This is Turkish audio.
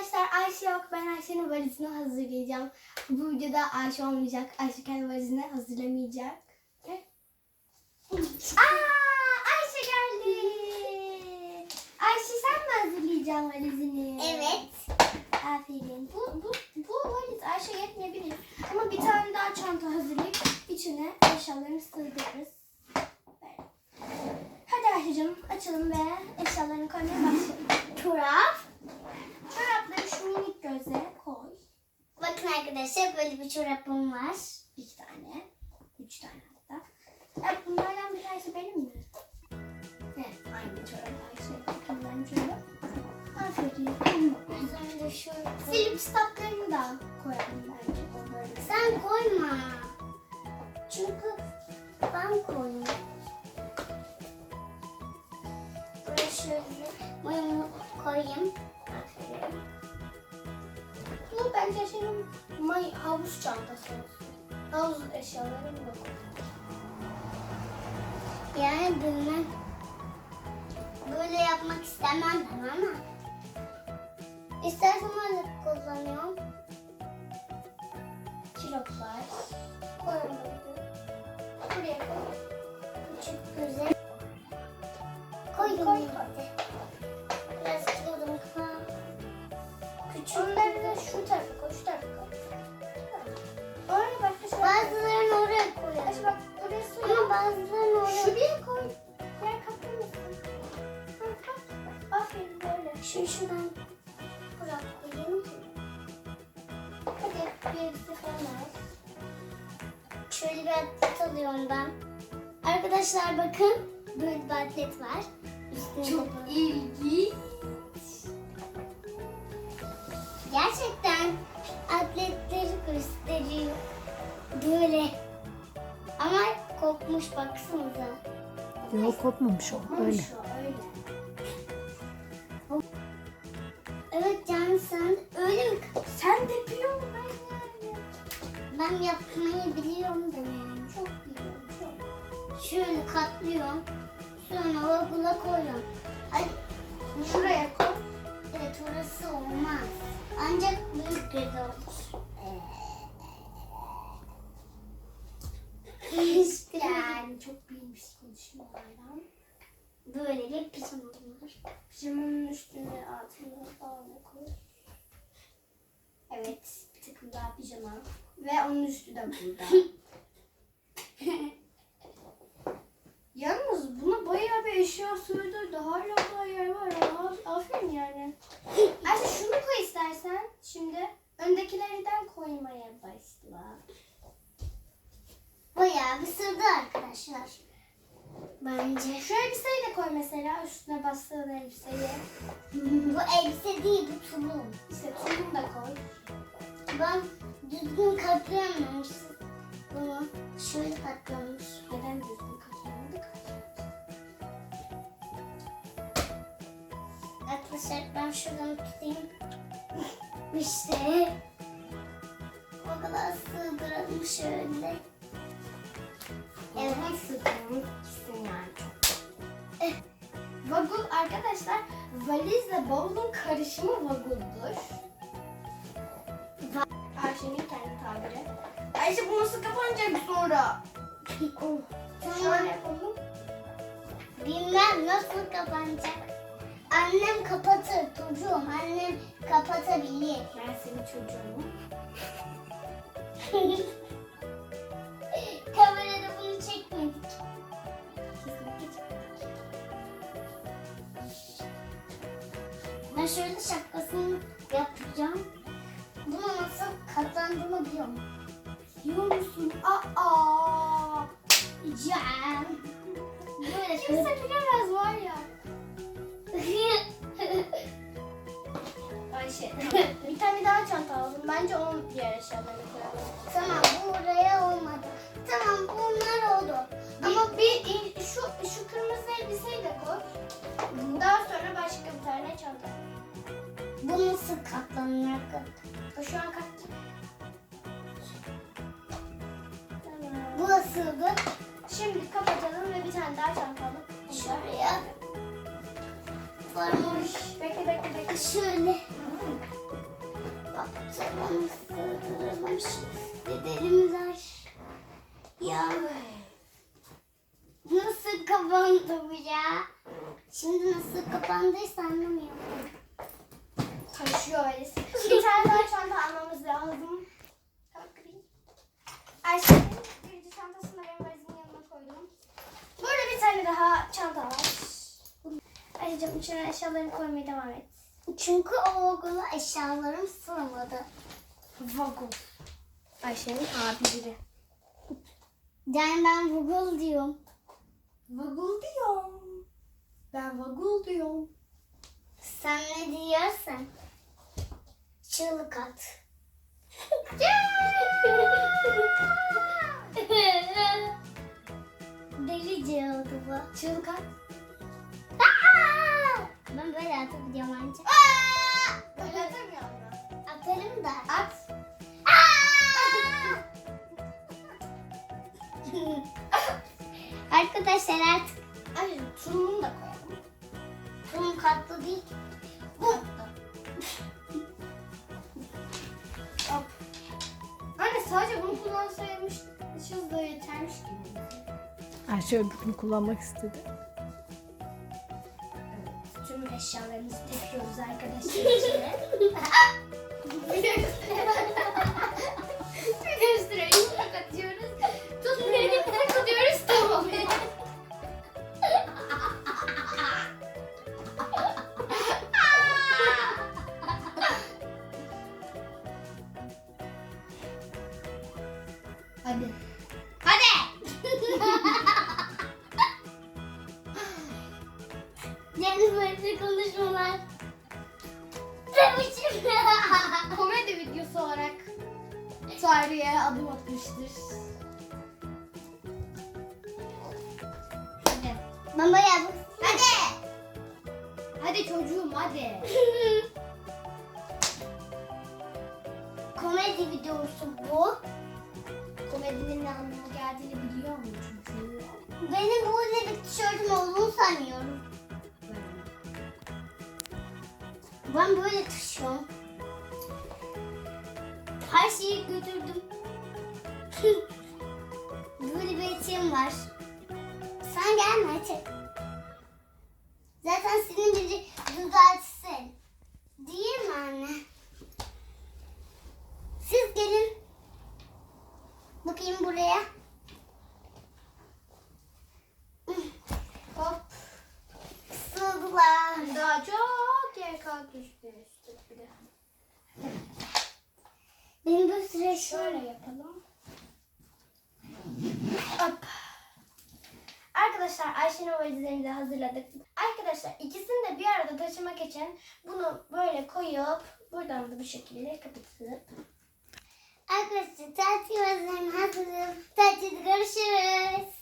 Arkadaşlar Ayşe yok. Ben Ayşe'nin valizini hazırlayacağım. Bu videoda Ayşe olmayacak. Ayşe kendi valizini hazırlamayacak. Gel. Aa, Ayşe geldi. Ayşe sen mi hazırlayacaksın valizini? Evet. Aferin. Bu, bu, bu valiz Ayşe yetmeyebilir. Ama bir tane daha çanta hazırlayıp içine eşyalarını sığdırırız. Hadi Ayşe'cim açalım ve eşyalarını koymaya başlayalım. Çorap. Çorapları şu minik göze koy. Bakın arkadaşlar böyle bir çorabım var. İki tane. Üç tane hatta. Ya bunlardan bir tanesi benim mi? Evet aynı çorap Ayşe. Bunların çorabı. Aferin. Üzerinde şu. Silip stoplarını da koyalım bence. Sen koyma. Çünkü ben koyayım. Buraya şöyle mayamı koyayım. Aferin. Bu bence senin may havuz çantası olsun. Havuz eşyalarını da koy. Yani bunu böyle yapmak istemem ben ama. İstersen öyle kullanıyorum. Kilotlar. Koyalım. Buraya koy. Küçük güzel. Koy Koy, koy. Bazılarını oraya Şuraya koy. Yer kapatır mısın? Aferin böyle. Şu şuradan bırak koyayım. Hadi bir elbise falan al. Şöyle bir atlet alıyorum ben. Arkadaşlar bakın böyle bir atlet var. Üstüne Çok de- ilginç. Gerçekten atletleri gösteriyor. Böyle. Kopmuş baksanıza. Yok kopmamış o öyle. Şu öyle. Evet Can sen öyle mi? Sen de biliyor musun ben yapmayı biliyorum da yani. Çok biliyorum çok. Şöyle katlıyorum. Sonra vagula koyuyorum. Ay, Şuraya koy. evet orası olmaz. Ancak büyük göz olur. İşte Yani çok bilmiş konuşmalardan. böyle bir pijamam var. Pijamanın üstüne altına falan da koy. Evet, bir takım daha pijama. Ve onun üstü de burada. Yalnız buna bayağı bir eşya sığdırdı. Hala daha yer var. Af- Aferin yani. Ayşe şunu koy istersen. Şimdi öndekilerden koymaya başla. Bayağı bir sırdı arkadaşlar. Bence. Şu elbiseyi de koy mesela. Üstüne bastığın elbiseyi. Bu elbise değil bu tulum. İşte tulum da koy. Ben düzgün katlayamamışım. Bunu şöyle katlamış. Neden düzgün katlayamadık? Arkadaşlar ben şuradan tutayım. İşte. O kadar sığdıralım şöyle. Sığdırmak isim yani çok. Eh, Vagul arkadaşlar valizle bavulun karışımı vaguldur. Va- Ayşe'nin kendi tabiri. Ayşe bu nasıl kapanacak sonra? Şöyle tamam. yapalım. Bilmem nasıl kapanacak. Annem kapatır çocuğum. Annem kapatabilir. Ben senin çocuğunu. Ben şöyle şapkasını yapacağım. Bunu nasıl katlandığını biliyorum. Yiyor musun? Aa! Can. Böyle Kimse bilemez var ya. Ayşe. bir tane daha çanta aldım. Bence onun diğer eşyalarını koyalım. tamam bu buraya olmadı. Tamam bunlar oldu. Ama bir şu şu kırmızı elbiseyi de koy. Daha sonra başka bir tane çanta. Bu nasıl katlanıyor? Bu şu an katlanıyor. Bu nasıldı? Şimdi kapatalım ve bir tane daha çantalım. Şuraya. Varmış. Bekle bekle bekle. Şöyle. Baktım. Varmış. Dedelim var. Ya. Nasıl kapandı bu ya? Şimdi nasıl kapandıysa anlamıyorum. Taşıyor Valiz. Bir tane daha çanta almamız lazım. Kalkayım. Ayşe'nin birinci çantasını da benim valizimin yanına koydum. Burada bir tane daha çanta var. Ayşe'cim içine eşyalarını koymaya devam et. Çünkü o okula eşyalarım sığmadı. Vagon. Ayşe'nin abileri. Yani ben Google diyorum. Vagul diyorum. Ben vagul diyorum. Sen ne diyorsun? Çığlık at. Delice oldu bu. Çığlık at. Ben böyle atabiliyorum ancak. Böyle atamıyor mu? Atarım da. At. Arkadaşlar artık Ay tulumunu da koyalım. bunun katlı değil. Bu. Sadece bunu kullansaymışız da yetermiş gibi. Ayşe öbürünü kullanmak istedi. Evet, tüm eşyalarımızı tepiyoruz arkadaşlar içine. Hadi. Hadi. Yani böyle konuşmalar. Demişim. Komedi videosu olarak tarihe adım atmıştır. Hadi. Baba ya Hadi. Hadi çocuğum hadi. komedi videosu bu. Ne anlama geldiğini biliyor mu çocuğum? Benim böyle bir tişörtüm olduğunu sanıyorum. Ben böyle taşıyorum. Her şeyi götürdüm. böyle bir eteğim var. Sen gelme etek. Zaten senin biri düzeltsin. Değil mi anne? Siz gelin. Bakayım buraya. Hop. Sığdılar. Daha çok yer bir de. Benim bir süre Şöyle yapalım. Hop. Arkadaşlar Ayşe'nin valizlerini de hazırladık. Arkadaşlar ikisini de bir arada taşımak için bunu böyle koyup buradan da bu şekilde kapatıp Arkadaşlar tatil özlemi hazırım. Tatilde görüşürüz.